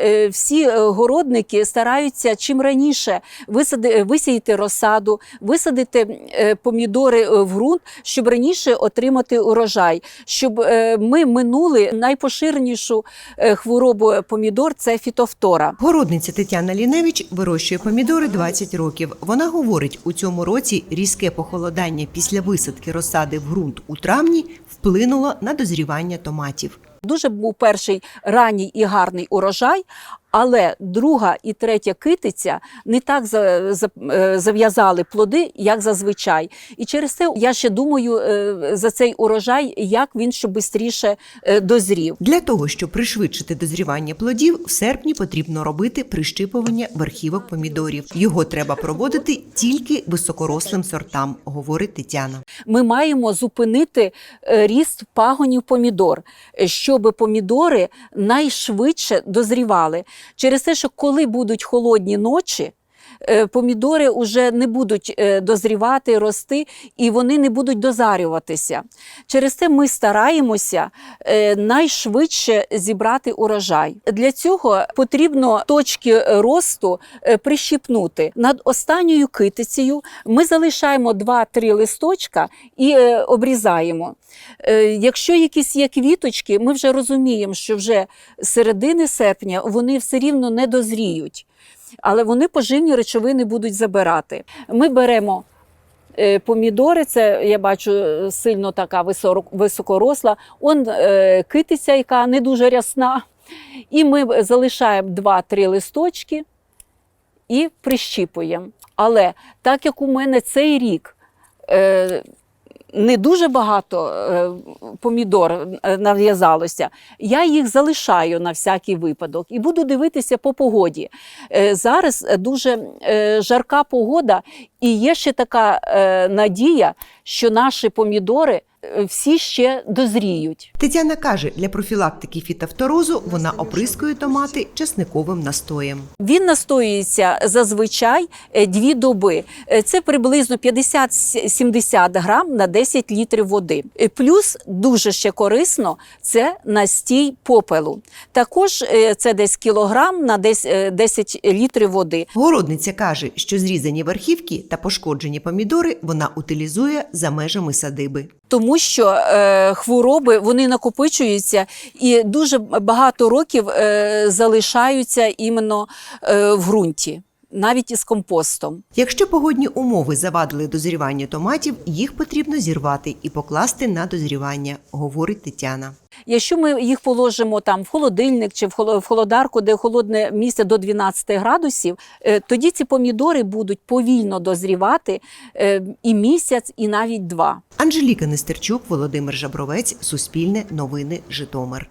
е, всі е, городники стараються чим раніше висади, висіяти розсаду, висадити е, помідори е, в ґрунт, щоб раніше отримати урожай, щоб е, ми минули найпоширенішу е, хворобу помідор це фітофтора. Городниця Тетяна Ліневич вирощує помідори 20 років. Вона говорить, у цьому році різке похолодання після висадки розсади в ґрунт у травні вплинуло на дозрівання томатів. Дуже був перший ранній і гарний урожай, але друга і третя китиця не так е, зав'язали плоди, як зазвичай. І через це я ще думаю е, за цей урожай, як він щоб швидше дозрів. Для того, щоб пришвидшити дозрівання плодів, в серпні потрібно робити прищипування верхівок помідорів. Його треба проводити тільки високорослим сортам, говорить Тетяна. Ми маємо зупинити е, ріст пагонів помідор, е, щоб помідори найшвидше дозрівали. Через те, що коли будуть холодні ночі, помідори вже не будуть е, дозрівати, рости, і вони не будуть дозарюватися. Через це ми стараємося е, найшвидше зібрати урожай. Для цього потрібно точки росту е, прищіпнути. Над останньою китицею ми залишаємо 2-3 листочка і е, обрізаємо. Е, Якщо якісь є квіточки, ми вже розуміємо, що вже середини серпня вони все рівно не дозріють, але вони поживні речовини будуть забирати. Ми беремо е, помідори, це я бачу сильно така високоросла. Он е, китиця, яка не дуже рясна. І ми залишаємо 2-3 листочки і прищіпуємо. Але так як у мене цей рік е, не дуже багато е, помідор е, нав'язалося, я їх залишаю на всякий випадок і буду дивитися по погоді. Е, зараз дуже жарка погода, і є ще така надія, що наші помідори е, всі ще дозріють. Тетяна каже, для профілактики фітофторозу вона оприскує томати чесниковим настоєм. Він настоюється зазвичай е, дві доби. Е, Це приблизно 50-70 грам на 10 літрів води. Плюс дуже ще корисно це настій попелу. Також це десь кілограм на десь, е, 10 літрів води. Городниця каже, що зрізані верхівки та пошкоджені помідори вона утилізує за межами садиби. Тому що е, хвороби вони накопичуються і дуже багато років е, залишаються іменно е, в ґрунті, навіть із компостом. Якщо погодні умови завадили дозрівання томатів, їх потрібно зірвати і покласти на дозрівання, говорить Тетяна. Якщо ми їх положимо там в холодильник чи в холо- в холодарку, де холодне місце до 12 градусів, е, тоді ці помідори будуть повільно дозрівати е, і місяць, і навіть два. Анжеліка Нестерчук, Володимир Жабровець, Суспільне новини, Житомир.